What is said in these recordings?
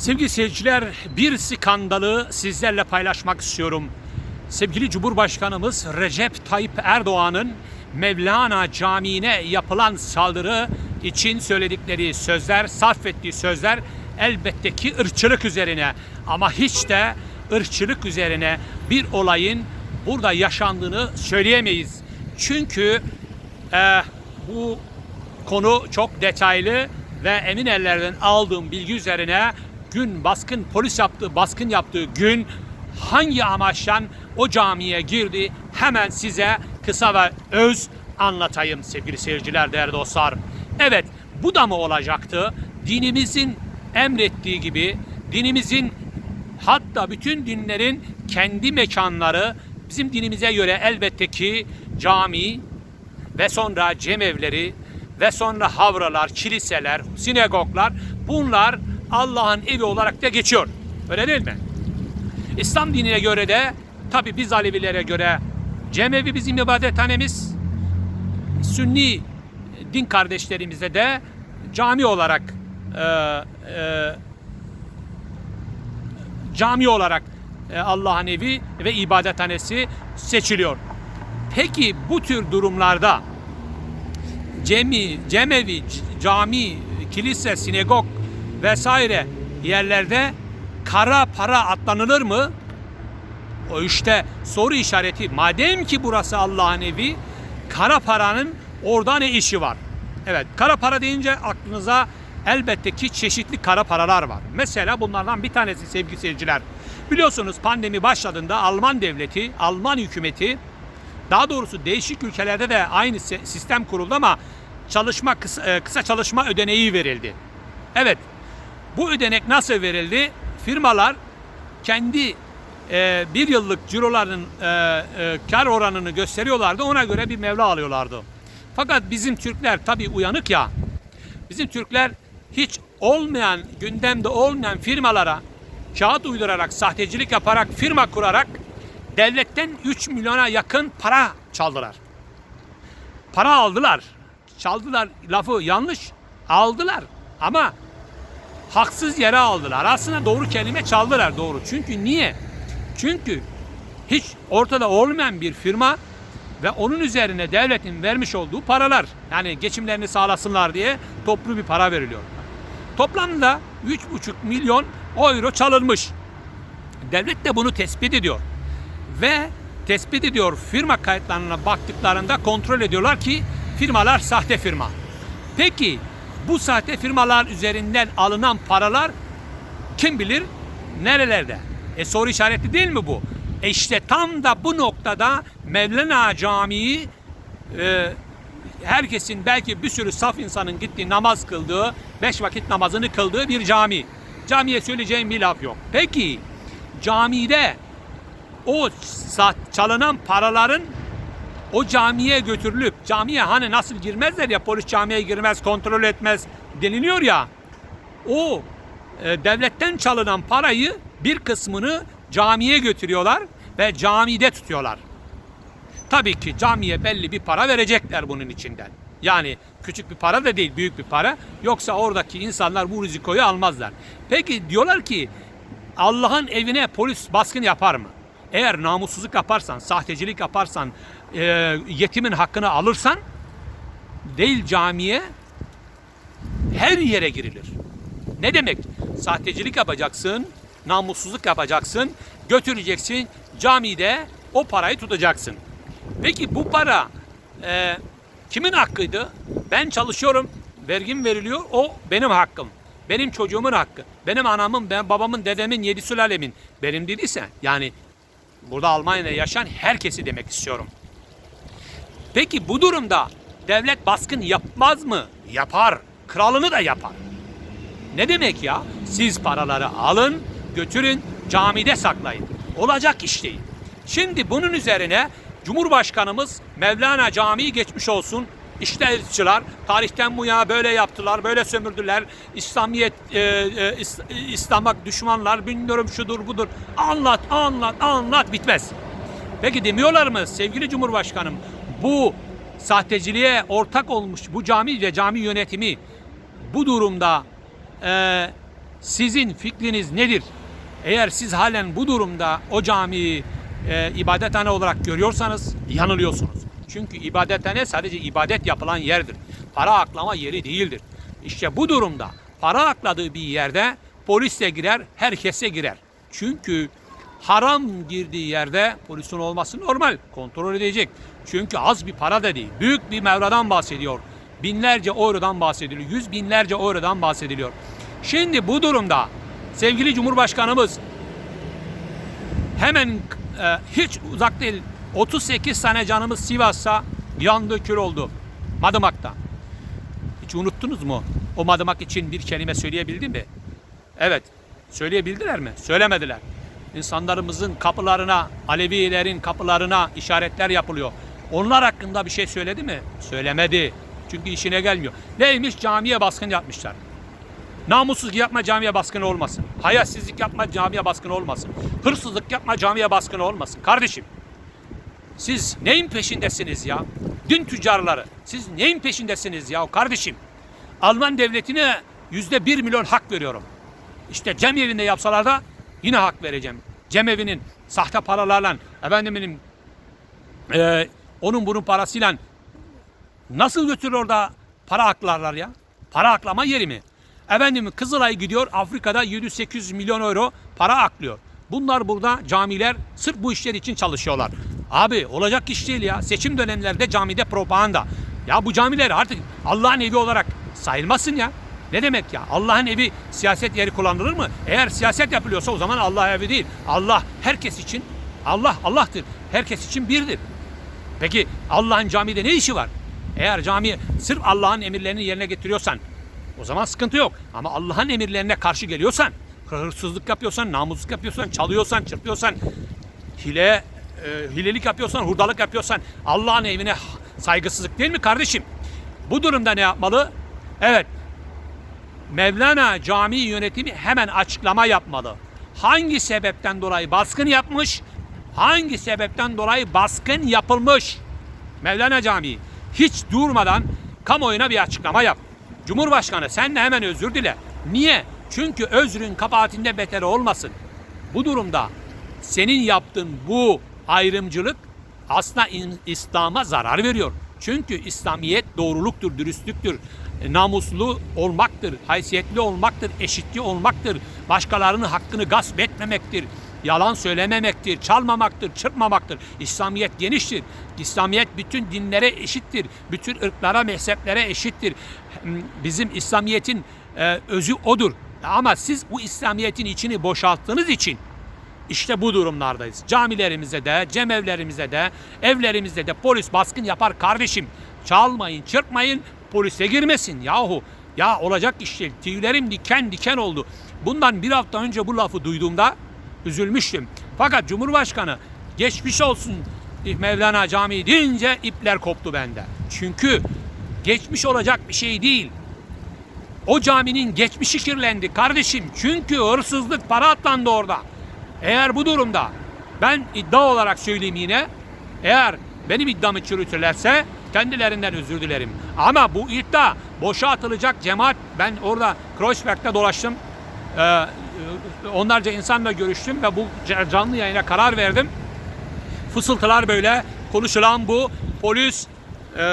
Sevgili seyirciler, bir skandalı sizlerle paylaşmak istiyorum. Sevgili Cumhurbaşkanımız Recep Tayyip Erdoğan'ın Mevlana Camii'ne yapılan saldırı için söyledikleri sözler, sarf ettiği sözler elbette ki ırkçılık üzerine. Ama hiç de ırkçılık üzerine bir olayın burada yaşandığını söyleyemeyiz. Çünkü eh, bu Konu çok detaylı ve emin ellerden aldığım bilgi üzerine gün baskın polis yaptığı baskın yaptığı gün hangi amaçtan o camiye girdi hemen size kısa ve öz anlatayım sevgili seyirciler değerli dostlar. Evet bu da mı olacaktı? Dinimizin emrettiği gibi dinimizin hatta bütün dinlerin kendi mekanları bizim dinimize göre elbette ki cami ve sonra cemevleri ve sonra havralar, kiliseler, sinagoglar bunlar Allah'ın evi olarak da geçiyor. Öyle değil mi? İslam dinine göre de tabi biz Alevilere göre cemevi bizim ibadethanemiz. Sünni din kardeşlerimize de cami olarak e, e, cami olarak e, Allah'ın evi ve ibadethanesi seçiliyor. Peki bu tür durumlarda cemi, cemevi, cami, kilise, sinagog vesaire yerlerde kara para atlanılır mı? O işte soru işareti. Madem ki burası Allah'ın evi, kara paranın orada ne işi var? Evet, kara para deyince aklınıza elbette ki çeşitli kara paralar var. Mesela bunlardan bir tanesi sevgili seyirciler. Biliyorsunuz pandemi başladığında Alman devleti, Alman hükümeti daha doğrusu değişik ülkelerde de aynı sistem kuruldu ama çalışma kısa, e, kısa çalışma ödeneği verildi. Evet. Bu ödenek nasıl verildi? Firmalar kendi e, bir yıllık ciroların e, e, kar oranını gösteriyorlardı. Ona göre bir mevla alıyorlardı. Fakat bizim Türkler tabii uyanık ya. Bizim Türkler hiç olmayan, gündemde olmayan firmalara kağıt uydurarak, sahtecilik yaparak, firma kurarak devletten 3 milyona yakın para çaldılar. Para aldılar. Çaldılar lafı yanlış. Aldılar. Ama haksız yere aldılar. Aslında doğru kelime çaldılar doğru. Çünkü niye? Çünkü hiç ortada olmayan bir firma ve onun üzerine devletin vermiş olduğu paralar yani geçimlerini sağlasınlar diye toplu bir para veriliyor. Toplamda 3,5 milyon euro çalınmış. Devlet de bunu tespit ediyor. Ve tespit ediyor firma kayıtlarına baktıklarında kontrol ediyorlar ki firmalar sahte firma. Peki bu sahte firmalar üzerinden alınan paralar kim bilir nerelerde? E soru işareti değil mi bu? E işte tam da bu noktada Mevlana Camii e, herkesin belki bir sürü saf insanın gittiği namaz kıldığı, beş vakit namazını kıldığı bir cami. Camiye söyleyeceğim bir laf yok. Peki camide o çalınan paraların o camiye götürülüp camiye hani nasıl girmezler ya polis camiye girmez kontrol etmez deniliyor ya o e, devletten çalınan parayı bir kısmını camiye götürüyorlar ve camide tutuyorlar. Tabii ki camiye belli bir para verecekler bunun içinden. Yani küçük bir para da değil büyük bir para. Yoksa oradaki insanlar bu rizikoyu almazlar. Peki diyorlar ki Allah'ın evine polis baskın yapar mı? Eğer namussuzluk yaparsan, sahtecilik yaparsan, e, yetimin hakkını alırsan değil camiye her yere girilir. Ne demek? Sahtecilik yapacaksın, namussuzluk yapacaksın, götüreceksin camide o parayı tutacaksın. Peki bu para e, kimin hakkıydı? Ben çalışıyorum, vergim veriliyor, o benim hakkım. Benim çocuğumun hakkı. Benim anamın, ben babamın, dedemin, yedi sülalemin. Benim dediyse yani burada Almanya'da yaşayan herkesi demek istiyorum. Peki bu durumda devlet baskın yapmaz mı? Yapar. Kralını da yapar. Ne demek ya? Siz paraları alın, götürün, camide saklayın. Olacak iş değil. Şimdi bunun üzerine Cumhurbaşkanımız Mevlana Camii geçmiş olsun. İşte ırkçılar tarihten bu yana böyle yaptılar, böyle sömürdüler. İslamiyet, e, e, İs- İslam'a düşmanlar, bilmiyorum şudur budur. Anlat, anlat, anlat bitmez. Peki demiyorlar mı sevgili Cumhurbaşkanım bu sahteciliğe ortak olmuş bu cami ve cami yönetimi bu durumda e, Sizin fikriniz nedir? Eğer siz halen bu durumda o camiyi e, ibadethane olarak görüyorsanız yanılıyorsunuz. Çünkü ibadethane sadece ibadet yapılan yerdir. Para aklama yeri değildir. İşte bu durumda para akladığı bir yerde polis de girer, herkese girer. Çünkü haram girdiği yerde polisin olması normal. Kontrol edecek. Çünkü az bir para da değil. Büyük bir mevradan bahsediyor. Binlerce eurodan bahsediliyor. Yüz binlerce eurodan bahsediliyor. Şimdi bu durumda sevgili Cumhurbaşkanımız hemen e, hiç uzak değil 38 tane canımız Sivas'ta yandı kül oldu. Madımak'ta. Hiç unuttunuz mu? O Madımak için bir kelime söyleyebildi mi? Evet. Söyleyebildiler mi? Söylemediler. İnsanlarımızın kapılarına, Alevilerin kapılarına işaretler yapılıyor. Onlar hakkında bir şey söyledi mi? Söylemedi. Çünkü işine gelmiyor. Neymiş? Camiye baskın yapmışlar. Namussuzluk yapma camiye baskın olmasın. Hayatsizlik yapma camiye baskın olmasın. Hırsızlık yapma camiye baskın olmasın. Kardeşim siz neyin peşindesiniz ya? Din tüccarları. Siz neyin peşindesiniz ya kardeşim? Alman devletine yüzde bir milyon hak veriyorum. İşte cemevinde yapsalar da yine hak vereceğim. Cemevinin sahte paralarla, efendimin e, onun bunun parasıyla nasıl götürür orada para aklarlar ya? Para aklama yeri mi? Efendim Kızılay gidiyor Afrika'da 700-800 milyon euro para aklıyor. Bunlar burada camiler sırf bu işler için çalışıyorlar. Abi olacak iş değil ya. Seçim dönemlerde camide propaganda. Ya bu camiler artık Allah'ın evi olarak sayılmasın ya. Ne demek ya? Allah'ın evi siyaset yeri kullanılır mı? Eğer siyaset yapılıyorsa o zaman Allah evi değil. Allah herkes için Allah Allah'tır. Herkes için birdir. Peki Allah'ın camide ne işi var? Eğer cami sırf Allah'ın emirlerini yerine getiriyorsan o zaman sıkıntı yok. Ama Allah'ın emirlerine karşı geliyorsan, hırsızlık yapıyorsan, namussuzluk yapıyorsan, çalıyorsan, çırpıyorsan, hile, e, hilelik yapıyorsan, hurdalık yapıyorsan Allah'ın evine saygısızlık değil mi kardeşim? Bu durumda ne yapmalı? Evet, Mevlana Camii yönetimi hemen açıklama yapmalı. Hangi sebepten dolayı baskın yapmış? Hangi sebepten dolayı baskın yapılmış? Mevlana Camii hiç durmadan kamuoyuna bir açıklama yap. Cumhurbaşkanı sen de hemen özür dile. Niye? Çünkü özrün kabahatinde beter olmasın. Bu durumda senin yaptığın bu ayrımcılık aslında İslam'a zarar veriyor. Çünkü İslamiyet doğruluktur, dürüstlüktür, namuslu olmaktır, haysiyetli olmaktır, eşitli olmaktır, başkalarının hakkını gasp etmemektir, yalan söylememektir, çalmamaktır, çırpmamaktır. İslamiyet geniştir. İslamiyet bütün dinlere eşittir, bütün ırklara, mezheplere eşittir. Bizim İslamiyet'in e, özü odur. Ama siz bu İslamiyet'in içini boşalttığınız için işte bu durumlardayız. Camilerimize de, cemevlerimize de, evlerimizde de polis baskın yapar kardeşim. Çalmayın, çırpmayın, polise girmesin yahu. Ya olacak iş değil. Tüylerim diken diken oldu. Bundan bir hafta önce bu lafı duyduğumda üzülmüştüm. Fakat Cumhurbaşkanı geçmiş olsun Mevlana Camii deyince ipler koptu bende. Çünkü geçmiş olacak bir şey değil. O caminin geçmişi kirlendi kardeşim. Çünkü hırsızlık para atlandı orada. Eğer bu durumda ben iddia olarak söyleyeyim yine eğer benim iddiamı çürütürlerse kendilerinden özür dilerim. Ama bu iddia boşa atılacak cemaat ben orada Kreuzberg'de dolaştım. Ee, onlarca insanla görüştüm ve bu canlı yayına karar verdim. Fısıltılar böyle konuşulan bu polis e,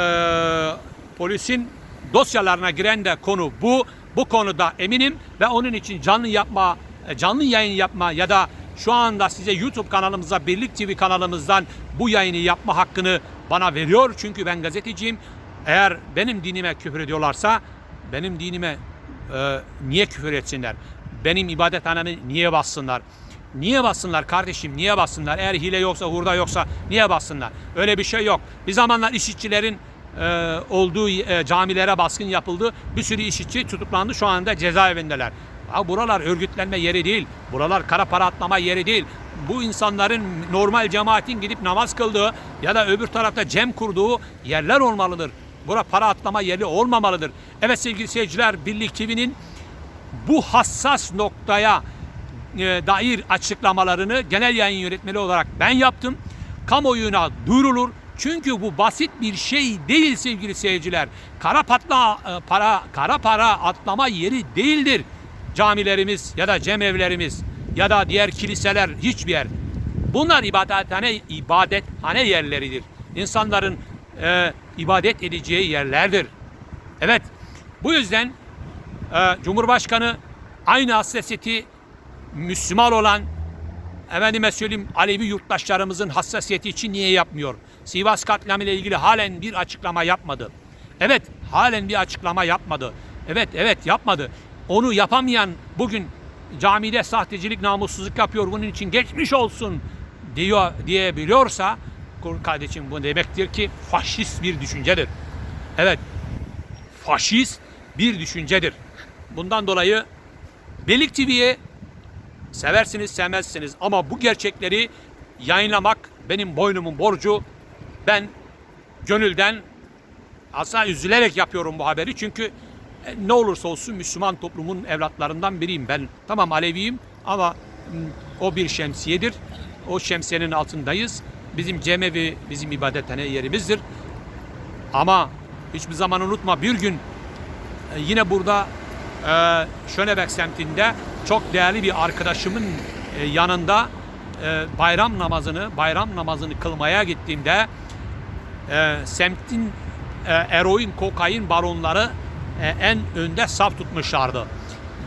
polisin dosyalarına giren de konu bu. Bu konuda eminim ve onun için canlı yapma, e, canlı yayın yapma ya da şu anda size YouTube kanalımıza, Birlik TV kanalımızdan bu yayını yapma hakkını bana veriyor. Çünkü ben gazeteciyim. Eğer benim dinime küfür ediyorlarsa benim dinime e, niye küfür etsinler? Benim ibadethanemi niye bassınlar? Niye bassınlar kardeşim? Niye bassınlar? Eğer hile yoksa, hurda yoksa niye bassınlar? Öyle bir şey yok. Bir zamanlar işitçilerin e, olduğu e, camilere baskın yapıldı. Bir sürü işitçi tutuklandı. Şu anda cezaevindeler. Ya buralar örgütlenme yeri değil. Buralar kara para atlama yeri değil. Bu insanların normal cemaatin gidip namaz kıldığı ya da öbür tarafta cem kurduğu yerler olmalıdır. Bura para atlama yeri olmamalıdır. Evet sevgili seyirciler Birlik TV'nin bu hassas noktaya e, dair açıklamalarını genel yayın yönetmeni olarak ben yaptım. Kamuoyuna duyurulur. Çünkü bu basit bir şey değil sevgili seyirciler. Kara patla e, para kara para atlama yeri değildir. camilerimiz ya da cemevlerimiz ya da diğer kiliseler hiçbir yer. Bunlar ibadethane, ibadethane yerleridir. İnsanların e, ibadet edeceği yerlerdir. Evet, bu yüzden e, Cumhurbaşkanı aynı hassasiyeti Müslüman olan efendime söyleyeyim Alevi yurttaşlarımızın hassasiyeti için niye yapmıyor? Sivas katliamı ile ilgili halen bir açıklama yapmadı. Evet, halen bir açıklama yapmadı. Evet, evet yapmadı. Onu yapamayan bugün camide sahtecilik, namussuzluk yapıyor. Bunun için geçmiş olsun diyor diyebiliyorsa kardeşim bu demektir ki faşist bir düşüncedir. Evet, faşist bir düşüncedir. Bundan dolayı Birlik TV'ye seversiniz sevmezsiniz ama bu gerçekleri yayınlamak benim boynumun borcu. Ben gönülden aslında üzülerek yapıyorum bu haberi çünkü e, ne olursa olsun Müslüman toplumun evlatlarından biriyim ben. Tamam Aleviyim ama o bir şemsiyedir. O şemsiyenin altındayız. Bizim cemevi bizim ibadethane yerimizdir. Ama hiçbir zaman unutma bir gün e, yine burada e, Şönebek semtinde çok değerli bir arkadaşımın e, yanında e, bayram namazını bayram namazını kılmaya gittiğimde e, semtin e, eroin, kokain baronları e, en önde saf tutmuşlardı.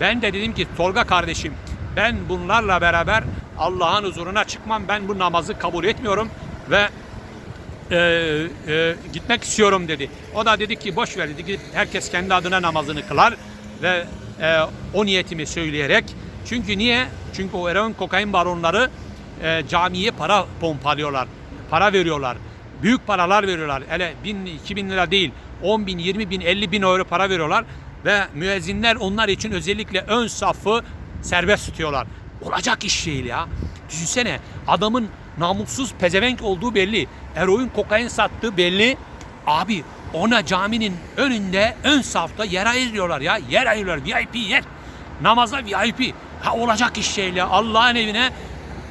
Ben de dedim ki Tolga kardeşim ben bunlarla beraber Allah'ın huzuruna çıkmam. Ben bu namazı kabul etmiyorum ve e, e, gitmek istiyorum dedi. O da dedi ki boş ver dedi. Herkes kendi adına namazını kılar ve e, o niyetimi söyleyerek çünkü niye? Çünkü o eroin kokain baronları e, camiye para pompalıyorlar. Para veriyorlar. Büyük paralar veriyorlar. Hele bin, iki bin lira değil. 10 bin, 20 bin, 50 bin euro para veriyorlar. Ve müezzinler onlar için özellikle ön safı serbest tutuyorlar. Olacak iş değil ya. Düşünsene adamın namussuz pezevenk olduğu belli. Eroin kokain sattığı belli. Abi ona caminin önünde ön safta yer ayırıyorlar ya. Yer ayırıyorlar. VIP yer. Namaza VIP. Ha olacak iş değil ya. Allah'ın evine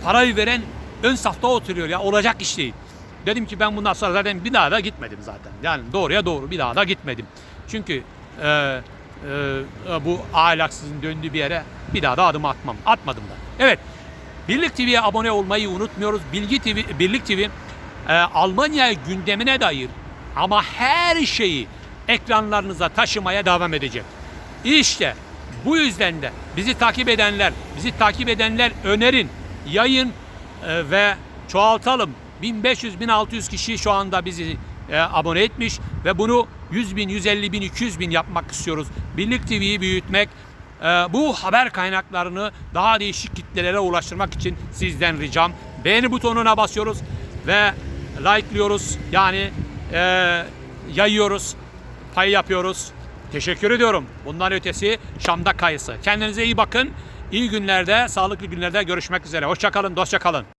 parayı veren ön safta oturuyor ya. Olacak iş değil. Dedim ki ben bundan sonra zaten bir daha da gitmedim zaten. Yani doğruya doğru bir daha da gitmedim. Çünkü e, e, bu ahlaksızın döndüğü bir yere bir daha da adım atmam. Atmadım da. Evet. Birlik TV'ye abone olmayı unutmuyoruz. Bilgi TV, Birlik TV e, Almanya gündemine dair ama her şeyi ekranlarınıza taşımaya devam edecek. İşte bu yüzden de bizi takip edenler, bizi takip edenler önerin, yayın e, ve çoğaltalım. 1500-1600 kişi şu anda bizi e, abone etmiş ve bunu 100 bin, 150 bin, 200 bin yapmak istiyoruz. Birlik TV'yi büyütmek, e, bu haber kaynaklarını daha değişik kitlelere ulaştırmak için sizden ricam. Beğeni butonuna basıyoruz ve like'lıyoruz. Yani e, yayıyoruz, pay yapıyoruz. Teşekkür ediyorum. Bundan ötesi Şam'da kayısı. Kendinize iyi bakın. İyi günlerde, sağlıklı günlerde görüşmek üzere. Hoşçakalın, dostça kalın.